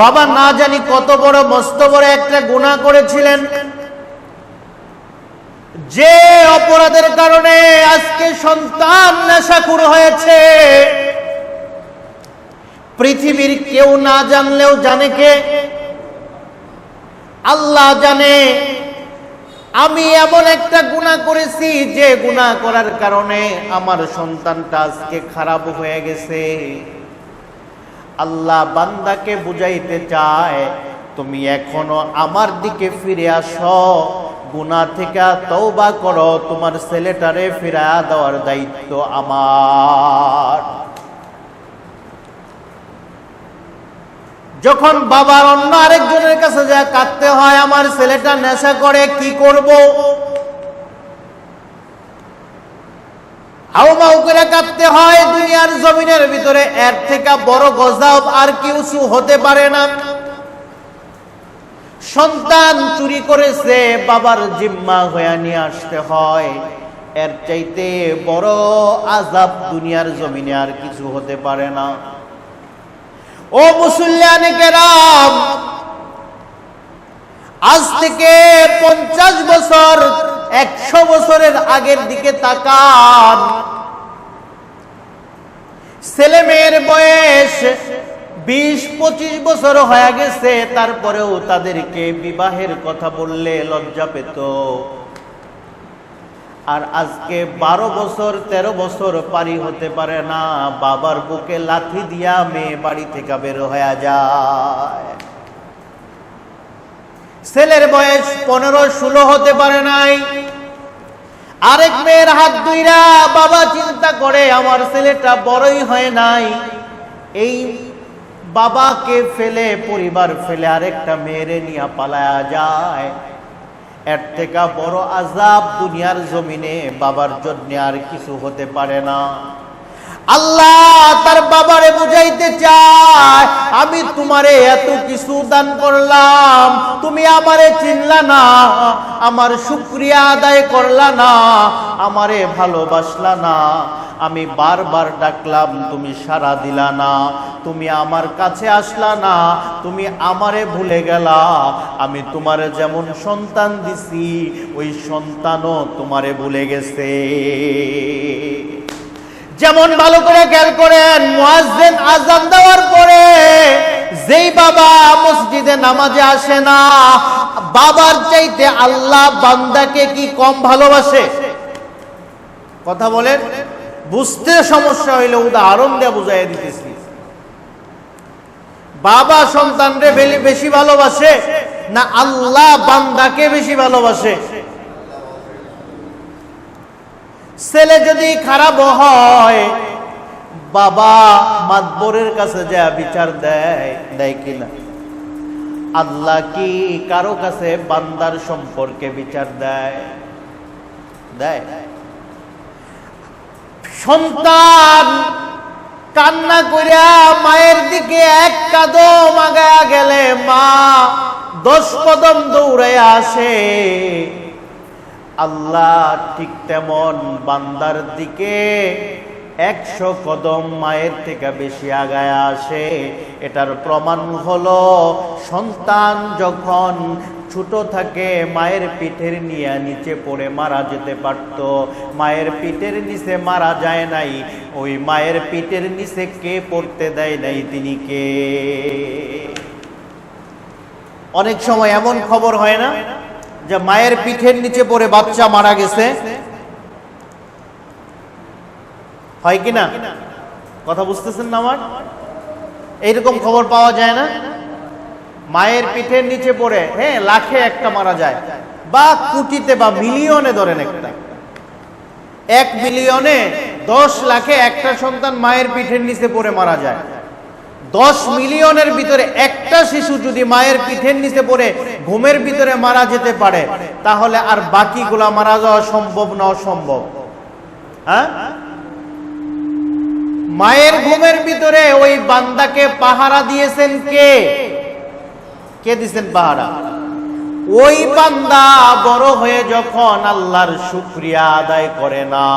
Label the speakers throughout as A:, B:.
A: বাবা না জানি কত বড় মস্ত বড় একটা গুণা করেছিলেন। যে অপরাধের কারণে আজকে সন্তান নেশাকুর হয়েছে। পৃথিবীর কেউ না জানলেও জানে কে? আল্লাহ জানে। আমি এমন একটা গুণা করেছি যে গুণা করার কারণে আমার সন্তানটা আজকে খারাপ হয়ে গেছে। আল্লাহ বান্দাকে বুঝাইতে চায়, তুমি এখনও আমার দিকে ফিরে আসো। গুনা থেকে তওবা করো। তোমার ছেলেটারে ফিরা দেওয়ার দায়িত্ব আমার। যখন বাবার অন্য আরেকজনের কাছে যা কাঁদতে হয়, আমার ছেলেটা নেশা করে, কি করব? হাউমাউ করে কাঁদতে হয় দুনিয়ার জমিনের ভিতরে। এর থেকে বড় গজব আর কিছু হতে পারে না। সন্তান চুরি করেছে, বাবার জিম্মা হয়ে নিয়ে আসতে হয়। এর চাইতে বড় আজাব দুনিয়ার জমিনে আর কিছু হতে পারে না। ও মুসল্লানে কেরাম, আজ থেকে পঞ্চাশ বছর আগের দিকে তাকান। ছেলে মেয়ের বয়স বিশ পঁচিশ বছর হয়ে গেছে, তারপরেও তাদেরকে বিবাহের কথা বললে লজ্জা পেত। আর আজকে বারো বছর ১৩ বছর পারি হতে পারে না, বাবার বুকে লাথি দিয়া মেয়ে বাড়ি থেকে বের হয়ে যায়। ছেলের বয়স পনেরো, ষোলো হতে পারে নাই আরেক মেয়ের হাত দুইরা বাবা চিন্তা করে, আমার ছেলেটা বড়ই হয় নাই। এই বাবাকে ফেলে, পরিবার ফেলে আরেকটা মেয়েরে নিয়ে পালায়া যায়। এর থেকে বড় আজাব দুনিয়ার জমিনে বাবার জন্য আর কিছু হতে পারে না। আল্লাহ তার বাবারে বুঝাইতে চায়, আমি তোমারে এত কিছু দান করলাম, তুমি আমারে চিনলা না, আমার শুক্রিয়া আদায় করলা না, আমারে ভালোবাসলা না। আমি বারবার ডাকলাম, তুমি সাড়া দিলা না, তুমি আমার কাছে আসলা না, তুমি আমারে ভুলে গেলা। আমি তোমারে যেমন সন্তান দিছি, ওই সন্তানও তোমারে ভুলে গেছে। যেমন ভালো করে খেয়াল করেন, মুয়াজ্জিন আজান দেওয়ার পরে যেই বাবা মসজিদে নামাজে আসে না, বাবার চাইতে আল্লাহ বান্দাকে কি কম ভালোবাসে? কথা বলেন? বুঝতে সমস্যা হইলে উদাহরণ দিয়ে বুঝাই দিতেছি। বাবা সন্তানরে বেশি ভালোবাসে না আল্লাহ বান্দাকে বেশি ভালোবাসে? ছেলে যদি খারাপ হয়, বাবা মাতবরের কাছে যা বিচার দেয় দেয় কিনা? আল্লাহ কি কারও কাছে বান্দার সম্পর্কে বিচার দেয়? দেয়। সন্তান কান্না করিয়া মায়ের দিকে এক কাদম আগায়া গেলে মা দশ কদম দৌড়ে আসে। আল্লাহ ঠিক তেমন বান্দার দিকে একশো কদম মায়ের থেকে বেশি আগায় আসে। এটার প্রমাণ হলো, সন্তান যখন ছোট থাকে, মায়ের পিঠের নিয়ে নিচে পড়ে মারা যেতে পারত। মায়ের পিঠের নিচে মারা যায় নাই। ওই মায়ের পিঠের নিচে কে পড়তে দেয় নাই, তিনি কে? অনেক সময় এমন খবর হয় না? যে মায়ের পিঠের নিচে পড়ে বাচ্চা মারা গেছে। হয় কি না? কথা বুঝতেছেন না আমার? এইরকম খবর পাওয়া যায় না? মায়ের পিঠের নিচে পড়ে হ্যাঁ লাখে একটা মারা যায়, বা কোটিতে বা মিলিয়নে ধরেন একটা। এক মিলিয়নে দশ লাখে একটা সন্তান মায়ের পিঠের নিচে পড়ে মারা যায়। দশ মিলিয়নের ভিতরে একটা শিশু যদি মায়ের পিঠের নিচে পড়ে, ঘুমের ভিতরে মারা যেতে পারে, তাহলে আর বাকিগুলা মারা যাওয়া সম্ভব না অসম্ভব। হ্যাঁ? মায়ের ঘুমের ভিতরে ওই বান্দাকে পাহারা দিয়েছেন কে? কে দিছেন পাহারা? ওই বান্দা বড় হয়ে যখন আল্লাহর শুক্রিয়া আদায় করে না,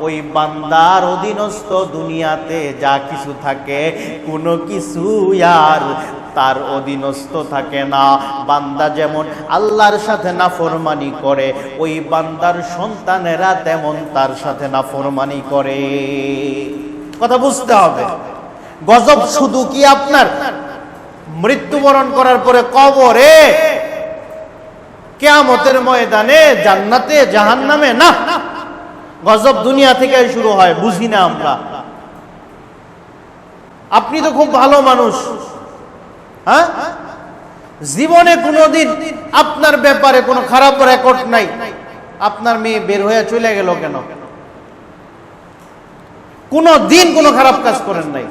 A: ওই বান্দার অধীনস্থ দুনিয়াতে যা কিছু থাকে, কোনো কিছু আর তার অধীনস্থ থাকে না। বান্দা যেমন আল্লাহর সাথে নাফরমানি করে, ওই বান্দার সন্তানেরা তেমন তার সাথে নাফরমানি করে। কথা বুঝতে হবে। গজব শুধু কি আপনার? মৃত্যুবরণ করার পরে কবরে কেয়ামতের ময়দানে, জান্নাতে, জাহান্নামে, না। গজব দুনিয়া থেকে শুরু হয়, বুঝি না আমরা। আপনি তো খুব ভালো মানুষ। হ্যাঁ? জীবনে কোনোদিন আপনার ব্যাপারে কোনো খারাপ রেকর্ড নাই। আপনার মেয়ে বের হয়ে চলে গেল কেন? কোনো দিন কোনো খারাপ কাজ করেন নাই।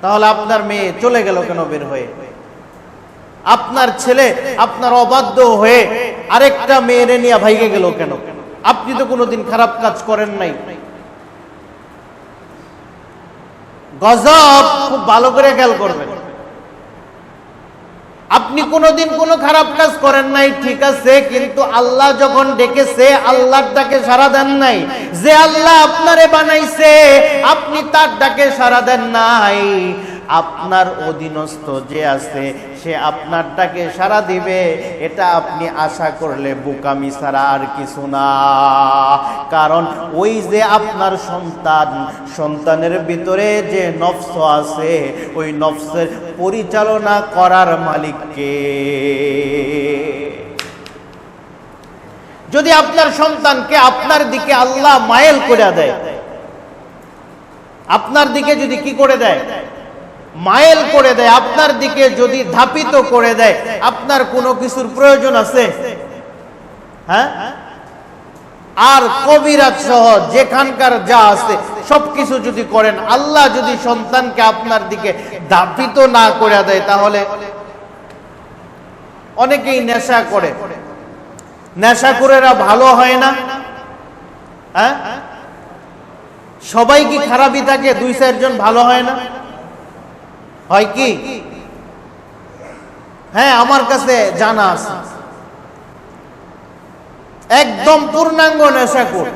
A: তাহলে আপনার মেয়ে চলে গেল কেন বের হয়ে? আপনার ছেলে আপনার অবাধ্য হয়ে আরেকটা মেয়েরে নিয়ে ভাইগে গেল কেন? আপনি তো কোনোদিন খারাপ কাজ করেন নাই। গজব খুব ভালো করে খেয়াল করবেন। আপনি কোনোদিন কোনো খারাপ কাজ করেন নাই, ঠিক আছে, কিন্তু আল্লাহ যখন ডেকেছে, আল্লাহর ডাকে সারা দেন নাই। যে আল্লাহ আপনারে বানাইছে, আপনি তার ডাকে সারা দেন নাই। আপনার অধীনস্থ যে আছে, সে আপনারটাকে সারা দিবে। এটা আপনি আশা করলে বোকামি ছাড়া আর কিছু না। কারণ ওই যে আপনার সন্তান, সন্তানের ভিতরে যে নফস আছে, ওই নফসের পরিচালনা করার মালিককে। যদি আপনার সন্তানকে আপনার দিকে আল্লাহ মায়েল করে দেয়, আপনার দিকে যদি কি করে দেয়? মায়েল করে দেয়, আপনার দিকে যদি ধাপিত করে দেয়, আপনার কোনো কিছুর প্রয়োজন আছে? হ্যাঁ? আর কবিরাজ সহ যেখানকার যা আছে সবকিছু যদি করেন, আল্লাহ যদি সন্তানকে আপনার দিকে ধাপিত না করে দেয়, তাহলে অনেকেই নেশা করে। নেশাকুরেরা ভালো হয় না। হ্যাঁ? সবাই কি খারাপই থাকে? দুই চারজন ভালো হয় না? হয় কি? হ্যাঁ আমার কাছে জানা আছে। একদম পূর্ণাঙ্গ নেশাকুর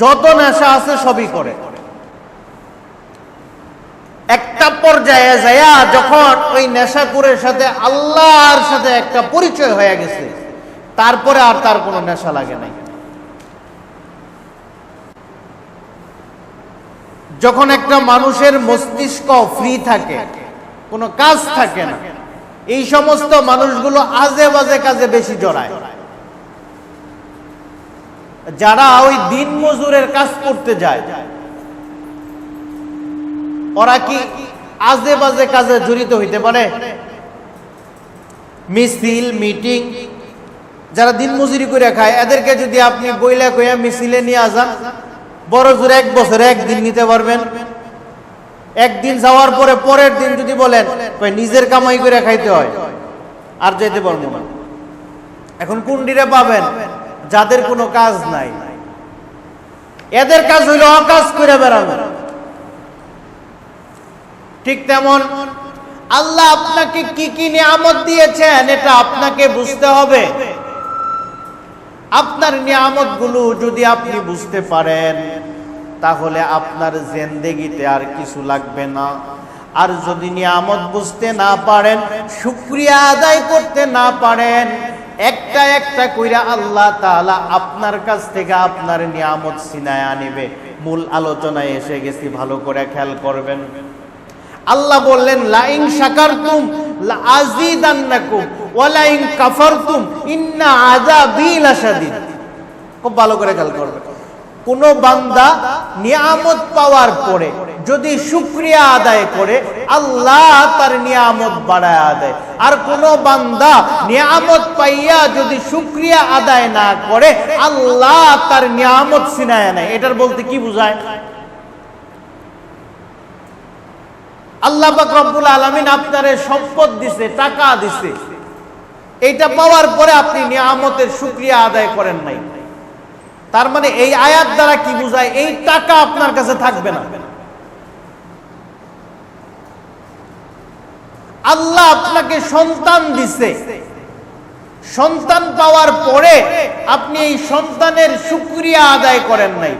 A: যত নেশা আছে সবই করে। একটা পর্যায়ে যায়া যখন ওই নেশা নেশাকুরের সাথে আল্লাহর সাথে একটা পরিচয় হয়ে গেছে, তারপরে আর তার কোনো নেশা লাগে নাই। যখন একটা মানুষের মস্তিষ্ক ফ্রি থাকে, কোনো কাজ থাকে না, এই সমস্ত মানুষগুলো আজে বাজে কাজে বেশি জড়ায়। যারা ওই দিন মজুরের কাজ করতে যায়, ওরা কি আজে বাজে কাজে জড়িত হইতে পারে? মিছিল, মিটিং, যারা দিন মজুরি করে খায়, এদেরকে যদি আপনি বইলা কইয়া মিছিলে নিয়ে যান বড় জোর এক বছর একদিন নিতে পারবেন। একদিন যাওয়ার পরে পরের দিন যদি বলেন নিজের কামাই করে খাইতে হয়, আর যেতে পারব না। এখন কুন্ডিরে পাবেন, যাদের কোনো কাজ নাই। এদের কাজ হইল অকাজ করে বেড়ানো। ঠিক তেমন আল্লাহ আপনাকে কি কি নিয়ামত দিয়েছেন, এটা আপনাকে বুঝতে হবে। আপনার নিয়ামতগুলো যদি আপনি বুঝতে পারেন, তাহলে আপনার জেন্দেগিতে আর কিছু লাগবে না। আর যদি নিয়ামত বুঝতে না পারেন, শুক্রিয়া আদায় করতে না পারেন, একটা একটা কইরা আল্লাহ তাআলা আপনার কাছ থেকে আপনার নিয়ামত সিনায় আনিবে। মূল আলোচনায় এসে গেছি, ভালো করে খেয়াল করবেন। আল্লাহ বললেন লাইং শাকারতুম লাযিদান্নাকুম ওয়া লাইং কাফারতুম, ইন্না আযাবি লাশাদীদ। খুব ভালো করে খেয়াল করবে। কোন বান্দা নিয়ামত পাওয়ার পরে, যদি শুক্রিয়া আদায় করে, আল্লাহ তার নিয়ামত বাড়ায় দেয়। আর কোন বান্দা নিয়ামত পাইয়া যদি শুক্রিয়া আদায় না করে, আল্লাহ তার নিয়ামত সিনায় নেয়। এটার বলতে কি বুঝায়? আল্লাহ রব্বুল আলামিন আপনারে সম্পদ দিছে, টাকা দিছে। এইটা পাওয়ার পরে আপনি নিয়ামতের শুক্রিয়া আদায় করেন নাই। তার মানে এই আয়াত দ্বারা কি বোঝায়? এই টাকা আপনার কাছে থাকবে না। আল্লাহ আপনাকে সন্তান দিছে। সন্তান পাওয়ার পরে আপনি এই সন্তানের সুক্রিয়া আদায় করেন নাই।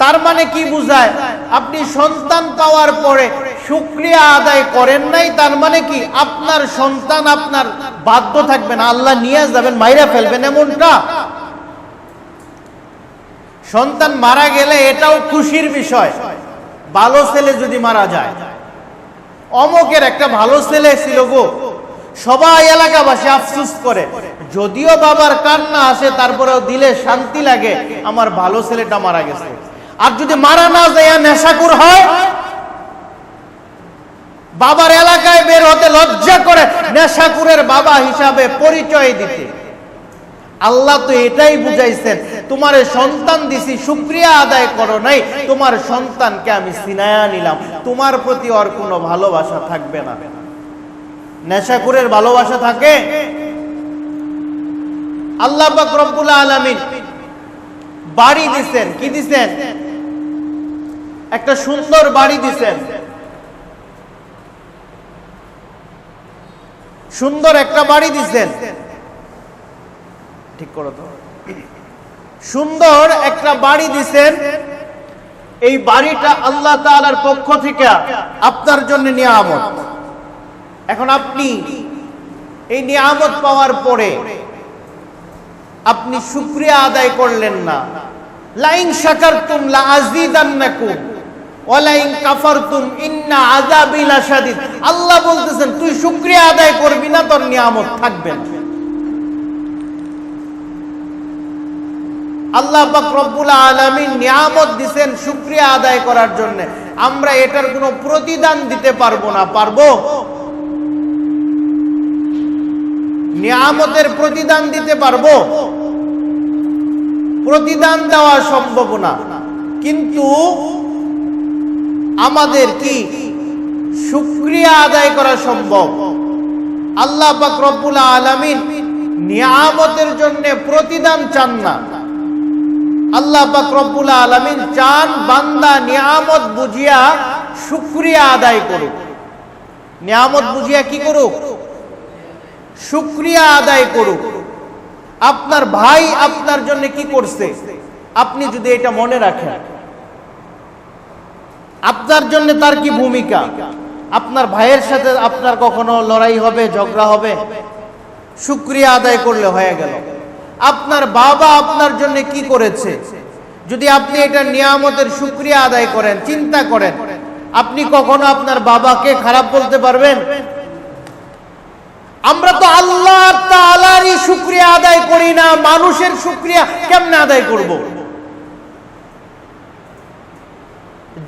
A: তার মানে কি বুঝায়? আপনি সন্তান পাওয়ার পরে সুক্রিয়া আদায় করেন নাই, তার মানে কি আপনার সন্তান আপনার বাধ্য থাকবেন আল্লাহ নিয়ে যাবেন, মাইরা ফেলবেন এমনটা? সন্তান মারা গেলে এটাও খুশির বিষয়। ভালো ছেলে যদি মারা যায়। অমকের একটা ভালো ছেলে ছিল গো, সবাই এলাকাবাসী আফসুস করে। যদিও বাবার কান্না আসে, তারপরেও দিলে শান্তি লাগে, আমার ভালো ছেলেটা মারা গেছে। আর যদি মারা না যায় নেশাকুর হয়, বাবার এলাকায় বের হতে লজ্জা করে নেশাকুরের বাবা হিসাবে পরিচয় দিতে। আল্লাহ তো এটাই বুঝাইছেন, তোমার সন্তান দিছি শুক্রিয়া আদায় করো নাই, তোমার সন্তানকে আমি সিনায়া নিলাম। তোমার প্রতি আর কোনো ভালোবাসা থাকবে না। নেশাকুরের ভালোবাসা থাকে? আল্লাহ রব্বুল আলামিন বাড়ি দিছেন, কি দিছেন? একটা সুন্দর বাড়ি দিছেন। সুন্দর একটা বাড়ি দিছেন। ঠিক করো তো। সুন্দর একটা বাড়ি দিছেন। এই বাড়িটা আল্লাহ তাআলার পক্ষ থেকে আপনার জন্য নিয়ামত। এখন আপনি এই নিয়ামত পাওয়ার পরে আপনি শুক্রিয়া আদায় করলেন না। লাইন শাকারতুম লা আযীদান্নাকুম ওয়ালাইন কাফারতুম ইন্না আল্লাহ বলতেছেন, তুই শুকরিয়া আদায় করবি না, তোর নিয়ামত থাকবে আল্লাহ পাক রব্বুল আলামিন নিয়ামত দিবেন শুকরিয়া আদায় করার জন্য। আমরা এটার কোনো প্রতিদান দিতে পারব না, পারব? নিয়ামতের প্রতিদান দিতে পারব? প্রতিদান দেওয়া সম্ভব না। কিন্তু আমাদের কি শুক্রিয়া আদায় করা সম্ভব? আল্লাহ রব্বুল আলামিন নিয়ামতের জন্য প্রতিদান চান না। আল্লাহ রব্বুল আলামিন চান বান্দা নিয়ামত বুঝিয়া শুক্রিয়া আদায় করুক। নিয়ামত বুঝিয়া কি করুক? শুক্রিয়া আদায় করুক। আপনার ভাই আপনার জন্য কি করছে? আপনি যদি এটা মনে রাখেন। আপনার জন্য তার কি ভূমিকা? আপনার ভাইয়ের সাথে আপনার কখনো লড়াই হবে, ঝগড়া হবে? শুক্রিয়া আদায় করলে হয়ে গেল। আপনার বাবা আপনার জন্য কি করেছে? যদি আপনি এটা নিয়ামতের শুক্রিয়া আদায় করেন, চিন্তা করেন, আপনি কখনো আপনার বাবাকে খারাপ বলতে পারবেন? আমরা তো আল্লাহ তাআলারই শুক্রিয়া আদায় করি না, মানুষের শুক্রিয়া কেমনে আদায় করব?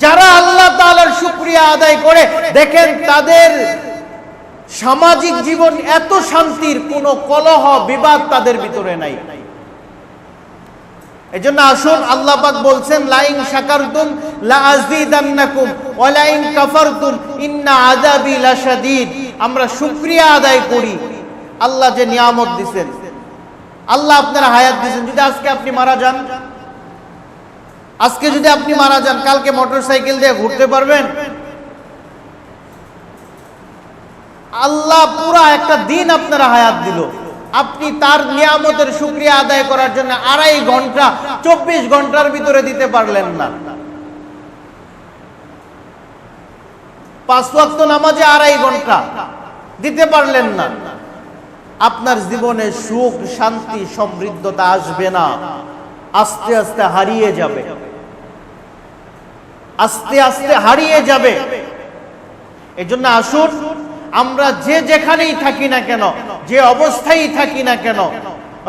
A: যারা আল্লাহ তাআলার শুক্রিয়া আদায় করে, দেখেন তাদের সামাজিক জীবন এত শান্তির, কোনো কলহ, বিবাদ তাদের ভিতরে নাই। এজন্য আসুন, আল্লাহ পাক বলছেন, লাইন শাকারতুম লা আযীদান্নাকুম ওয়া লাইন কাফারতুম, ইন্না আমরা শুকরিয়া আদায় করি। আল্লাহ যে নিয়ামত দিবেন আল্লাহ আপনার হায়াত দিবেন যদি আজকে আপনি মারা যান আজকে যদি আপনি মারা যান, কালকে মোটরসাইকেল দিয়ে ঘুরতে পারবেন? আল্লাহ পুরা একটা দিন আপনারা হায়াত দিল। আপনি তার নিয়ামতের শুক্রিয়া আদায় করার জন্য আড়াই ঘণ্টা, চব্বিশ ঘণ্টার ভিতরে দিতে পারলেন না। পাঁচ ওয়াক্ত নামাজে আড়াই ঘণ্টা দিতে পারলেন না। আপনার জীবনে সুখ, শান্তি, সমৃদ্ধতা আসবে না। আস্তে আস্তে হারিয়ে যাবে। আস্তে আস্তে হারিয়ে যাবে। এজন্য আসুন, আমরা যে যেখানেই থাকি না কেন, যে অবস্থায় থাকি না কেন,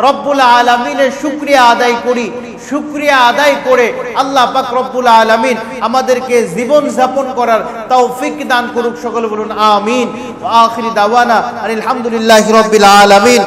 A: রব্বুল আলমিনের শুক্রিয়া আদায় করি। শুক্রিয়া আদায় করে আল্লাহ পাক রব্বুল আলমিন আমাদেরকে জীবন যাপন করার তৌফিক দান করুক। সকলে বলুন, আমিন। আখিরি দাওয়ানা আলহামদুলিল্লাহ রব্বিল আলমিন।